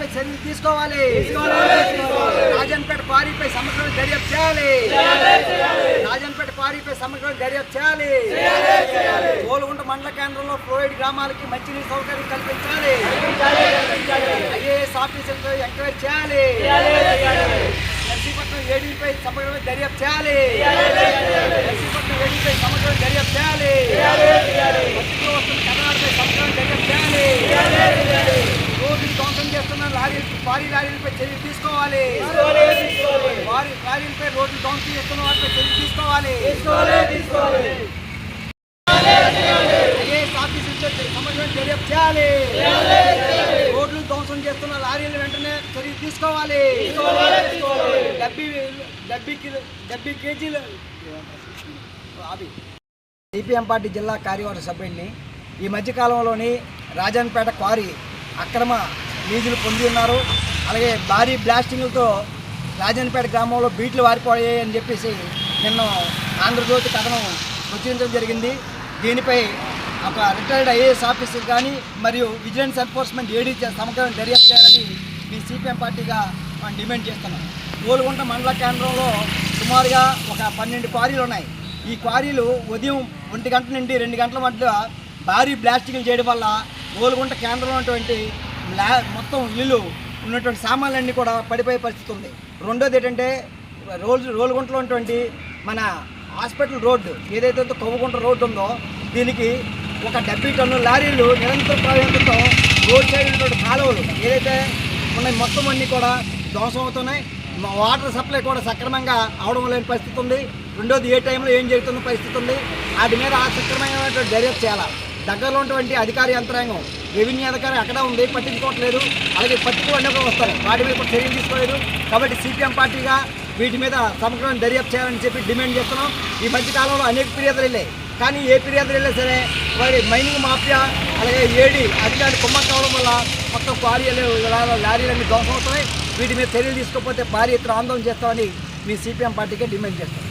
లారీలపై చర్యలు తీసుకోవాలి. రాజన్పేట క్వారీపై సమగ్రమైన దర్యాప్తు చేయాలి. రాజన్పేట క్వారీపై సమగ్రమైన దర్యాప్తు చేయాలి. తోలుగుంట మండల కేంద్రంలో ఫ్లోయిడ్ గ్రామాలకి మంచినీటి సౌకర్యం కల్పించాలి. ఐఏఎస్ ఆఫీసర్తో ఎంక్వైరీ చేయాలి. నర్సీపట్నం ఏడీపై సమగ్రమైన దర్యాప్తు చేయాలి నర్సీపట్నం ఏడీపై సమగ్రమైన దర్యాప్తు చేయాలి పత్రికలో వస్తున్న కథనాలపై సమగ్రమైన దర్యాప్తు చేయాలి రోడ్లు ధ్వంసం చేస్తున్న లారీలు భారీ లారీలపై చర్యలు తీసుకోవాలి. భారీ లారీలపై రోడ్లు ధ్వంసం చేస్తున్న వాటిపై చర్యలు తీసుకోవాలి. ఐఏఎస్ చేయాలి. రోడ్లు ధ్వంసం చేస్తున్న లారీలు వెంటనే చర్యలు తీసుకోవాలి. డెబ్బై డెబ్బై కిలో డెబ్బై కేజీలు. అవి సిపిఎం పార్టీ జిల్లా కార్యవర్గ సభ్యుడిని ఈ మధ్యకాలంలోని రాజన్పేట క్వారీ అక్రమ లీజులు పొంది ఉన్నారు. అలాగే భారీ బ్లాస్టింగ్లతో రాజన్పేట గ్రామంలో బీట్లు వారిపోయాయి అని చెప్పేసి నిన్న ఆంధ్రజ్యోతి కథనం ప్రచురించడం జరిగింది. దీనిపై ఒక రిటైర్డ్ ఐఏఎస్ ఆఫీసర్ కానీ మరియు విజిలెన్స్ ఎన్ఫోర్స్మెంట్ ఏడీ సమగ్రం దర్యాప్తు చేయాలని మీ సిపిఎం పార్టీగా మనం డిమాండ్ చేస్తున్నాం. గోలుగుంట మండల కేంద్రంలో సుమారుగా ఒక పన్నెండు క్వారీలు ఉన్నాయి. ఈ క్వారీలు ఉదయం ఒంటి గంట నుండి రెండు గంటల మధ్య భారీ బ్లాస్టింగ్లు చేయడం వల్ల గోలుగుంట కేంద్రంలో ఉన్నటువంటి మొత్తం ఇల్లు ఉన్నటువంటి సామాన్లన్నీ కూడా పడిపోయే పరిస్థితి ఉంది. రెండోది ఏంటంటే రోల్ రోలుగుంటలో ఉన్నటువంటి మన హాస్పిటల్ రోడ్డు ఏదైతే ఉందో కొవ్వగుంట రోడ్డు ఉందో దీనికి ఒక డెబ్బై టన్ను లారీలు నిరంతర ప్రయాణంతో రోడ్ సైడ్ ఉన్నటువంటి కాలువలు ఏదైతే ఉన్నాయి మొత్తం అన్నీ కూడా ధ్వంసం అవుతున్నాయి. వాటర్ సప్లై కూడా సక్రమంగా అవడం లేని పరిస్థితి ఉంది. రెండోది ఏ టైంలో ఏం జరుగుతున్న పరిస్థితి ఉంది. వాటి మీద సక్రమమైనటువంటి దర్యాప్తు చేయాలి? దగ్గరలో ఉన్నటువంటి అధికార యంత్రాంగం రెవెన్యూ అధికారి అక్కడ ఉంది పట్టించుకోవట్లేదు. అలాగే పట్టించుకోండి వస్తారు. వాటి మీద కూడా చర్యలు తీసుకోలేదు. కాబట్టి సిపిఎం పార్టీగా వీటి మీద సమగ్రమైన దర్యాప్తు చేయాలని చెప్పి డిమాండ్ చేస్తున్నాం. ఈ మధ్య కాలంలో అనేక ఫిర్యాదులు వెళ్ళాయి. కానీ ఏ ఫిర్యాదులు వెళ్ళినా సరే వారి మైనింగ్ మాఫియా అలాగే ఏడి అధికారి కుమ్మం కావడం వల్ల మొత్తం క్వారీలు లారీలన్నీ ధ్వంసం అవుతున్నాయి. వీటి మీద చర్యలు తీసుకోకపోతే భారీ ఎత్తున ఆందోళన చేస్తామని మీ సిపిఎం పార్టీకే డిమాండ్ చేస్తాం